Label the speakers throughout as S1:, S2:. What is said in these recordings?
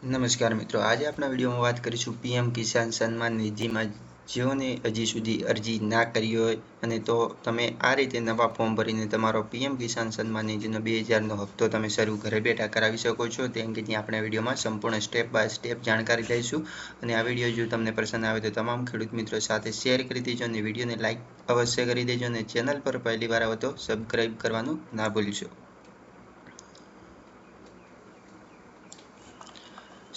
S1: નમસ્કાર મિત્રો, આજે આપણા વિડીયોમાં વાત કરીશું પીએમ કિસાન સન્માન નિધિમાં જેઓને હજી સુધી અરજી ના કરી હોય અને તો તમે આ રીતે નવા ફોર્મ ભરીને તમારો પીએમ કિસાન સન્માન નિધિનો બે હજારનો હપ્તો તમે શરૂ ઘરે બેઠા કરાવી શકો છો. તે અંગેની આપણે વિડીયોમાં સંપૂર્ણ સ્ટેપ બાય સ્ટેપ જાણકારી લઈશું અને આ વીડિયો જો તમને પસંદ આવે તો તમામ ખેડૂત મિત્રો સાથે શેર કરી દેજો અને વિડીયોને લાઇક અવશ્ય કરી દેજો અને ચેનલ પર પહેલી વાર આવો તો સબસ્ક્રાઈબ કરવાનું ના ભૂલશો.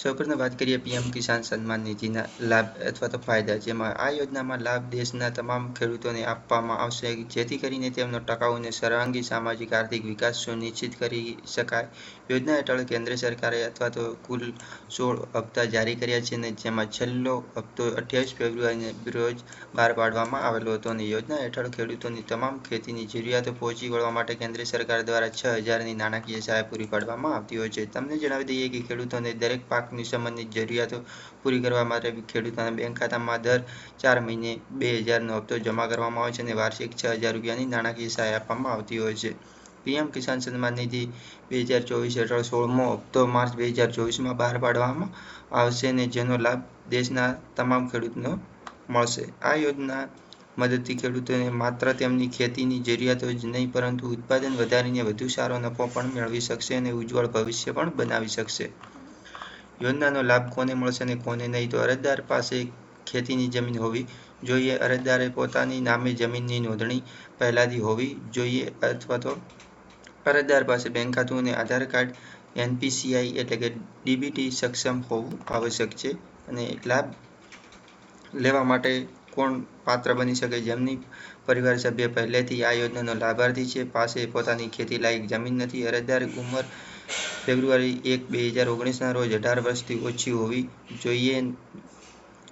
S1: સૌપ્રથમ વાત કરીએ પીએમ કિસાન સન્માન નિધિના લાભ અથવા તો ફાયદા, જેમાં આ યોજનામાં લાભ દેશના તમામ ખેડૂતોને આપવામાં આવશે, જેથી કરીને તેમનો ટકાઉ અને સર્વાંગી સામાજિક આર્થિક વિકાસ સુનિશ્ચિત કરી શકાય. યોજના હેઠળ કેન્દ્ર સરકારે અથવા તો કુલ સોળ હપ્તા જારી કર્યા છે અને જેમાં છેલ્લો હપ્તો અઠ્યાવીસ ફેબ્રુઆરીને રોજ બહાર પાડવામાં આવેલો હતો અને યોજના હેઠળ ખેડૂતોની તમામ ખેતીની જરૂરિયાતો પહોંચી વળવા માટે કેન્દ્ર સરકાર દ્વારા છ હજારની નાણાકીય સહાય પૂરી પાડવામાં આવતી હોય છે. તમને જણાવી દઈએ કે ખેડૂતોને દરેક પાક પાકની સંબંધિત જરૂરિયાતો પૂરી કરવા માટે ખેડૂતોના બેંક ખાતામાં દર ચાર મહિને બે હજારનો હપ્તો જમા કરવામાં આવે છે અને વાર્ષિક છ હજાર રૂપિયાની નાણાકીય સહાય આપવામાં આવતી હોય છે. પીએમ કિસાન સન્માન નિધિ બે હજાર ચોવીસ હેઠળ સોળમો હપ્તો માર્ચ બે હજાર ચોવીસમાં બહાર પાડવામાં આવશે અને જેનો લાભ દેશના તમામ ખેડૂતનો મળશે. આ યોજના મદદથી ખેડૂતોને માત્ર તેમની ખેતીની જરૂરિયાતો જ નહીં, પરંતુ ઉત્પાદન વધારીને વધુ સારો નફો પણ મેળવી શકશે અને ઉજ્જવળ ભવિષ્ય પણ બનાવી શકશે. યોજનાનો લાભ કોને મળશે અને કોને નહીં? તો અરજદાર પાસે ખેતીની જમીન હોવી જોઈએ. અરજદારે પોતાની નામે જમીનની નોંધણી પહેલાંથી હોવી જોઈએ અથવા તો અરજદાર પાસે બેંક ખાતું અને આધાર કાર્ડ, એનપીસીઆઈ એટલે કે ડીબીટી સક્ષમ હોવું આવશ્યક છે અને લાભ લેવા માટે કોણ પાત્ર બની શકે? જેમની પરિવાર સભ્ય પહેલેથી આ યોજનાનો લાભાર્થી છે, પાસે પોતાની ખેતી લાયક જમીન નથી. અરજદાર ઉંમર ફેબ્રુઆરી એક બે હજાર ઓગણીસના રોજ અઢાર વર્ષથી ઓછી હોવી જોઈએ.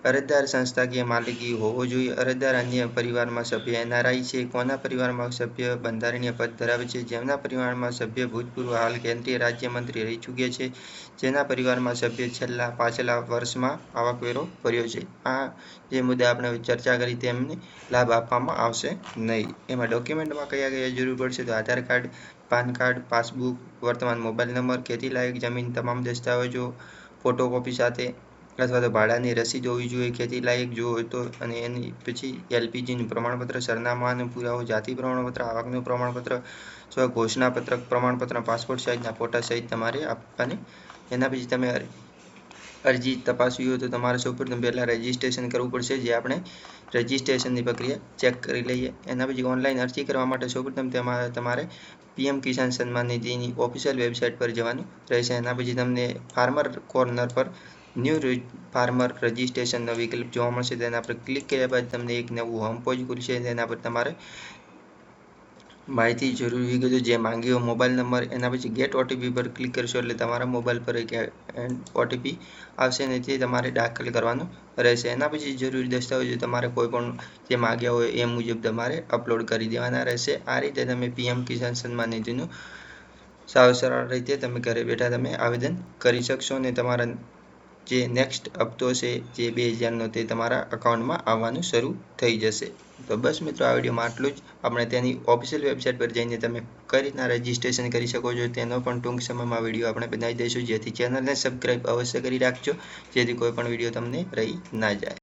S1: અરજદાર સંસ્થાકીય માલિકી હોવો જોઈએ. અરજદાર અન્ય પરિવારમાં સભ્ય એનઆરઆઈ છે. કોના પરિવારમાં સભ્ય બંધારણીય પદ ધરાવે છે? જેમના પરિવારમાં સભ્ય ભૂતપૂર્વ હાલ કેન્દ્રીય રાજ્યમંત્રી રહી ચૂક્યા છે. જેના પરિવારમાં સભ્ય છેલ્લા પાછલા વર્ષમાં આવકવેરો ભર્યો છે. આ જે મુદ્દે આપણે ચર્ચા કરી તેમને લાભ આપવામાં આવશે નહીં. એમાં ડોક્યુમેન્ટમાં કયા કયા જરૂર પડશે તો Aadhaar card PAN card, passbook, વર્તમાન મોબાઈલ નંબર ખેતી લાયક જમીન, તમામ દસ્તાવેજો, ફોટોકોપી સાથે અથવા તો ભાડાની રસીદ હોવી જોઈએ ખેતી લાયક જો હોય તો અને એની પછી એલપીજીનું પ્રમાણપત્ર, સરનામાનો પુરાવો, જાતિ પ્રમાણપત્ર, આવકનું પ્રમાણપત્ર, સ્વ ઘોષણાપત્રક, પ્રમાણપત્ર, પાસપોર્ટ સાઇઝના ફોટા સહિત તમારે આપવાની. એના પછી તમે અરજી તપાસવી હોય તો તમારે સૌપ્રથમ પહેલાં રજિસ્ટ્રેશન કરવું પડશે, જે આપણે રજિસ્ટ્રેશનની પ્રક્રિયા ચેક કરી લઈએ. એના પછી ઓનલાઈન અરજી કરવા માટે સૌપ્રથમ પ્રથમ તમારે PM Kisan Samman નિધિની official website પર જવાનું રહેશે. એના પછી તમને ફાર્મર કોર્નર પર ન્યૂ ફાર્મર રજિસ્ટ્રેશનનો વિકલ્પ જોવા મળશે. તેના પર ક્લિક કર્યા બાદ તમને એક નવું હોમ પેજ ખુલશે. તેના પર તમારે માહિતી જરૂરી વિગતો જે માંગી હોય મોબાઈલ નંબર એના પછી ગેટ ઓટીપી પર ક્લિક કરશો એટલે તમારા મોબાઈલ પર એક ઓટીપી આવશે અને તે તમારે દાખલ કરવાનું રહેશે. એના પછી જરૂરી દસ્તાવેજો તમારે કોઈ પણ જે માગ્યા હોય એ મુજબ તમારે અપલોડ કરી દેવાના રહેશે. આ રીતે તમે પીએમ કિસાન સન્માન નિધિનું સાવ સરળ રીતે તમે ઘરે બેઠા તમે આવેદન કરી શકશો અને તમારા જે નેક્સ્ટ હપ્તો છે, જે બે હજારનો તે તમારા અકાઉન્ટમાં આવવાનું શરૂ થઈ જશે. તો બસ મિત્રો, આ વિડીયોમાં આટલું જ. આપણે તેની ઓફિશિયલ વેબસાઇટ પર જઈને તમે કઈ રીતના રજિસ્ટ્રેશન કરી શકો છો, તેનો પણ ટૂંક સમયમાં વીડિયો આપણે બનાવી દઈશું. જેથી ચેનલને સબસ્ક્રાઈબ અવશ્ય કરી રાખજો, જેથી કોઈ પણ વીડિયો તમને રહી ના જાય.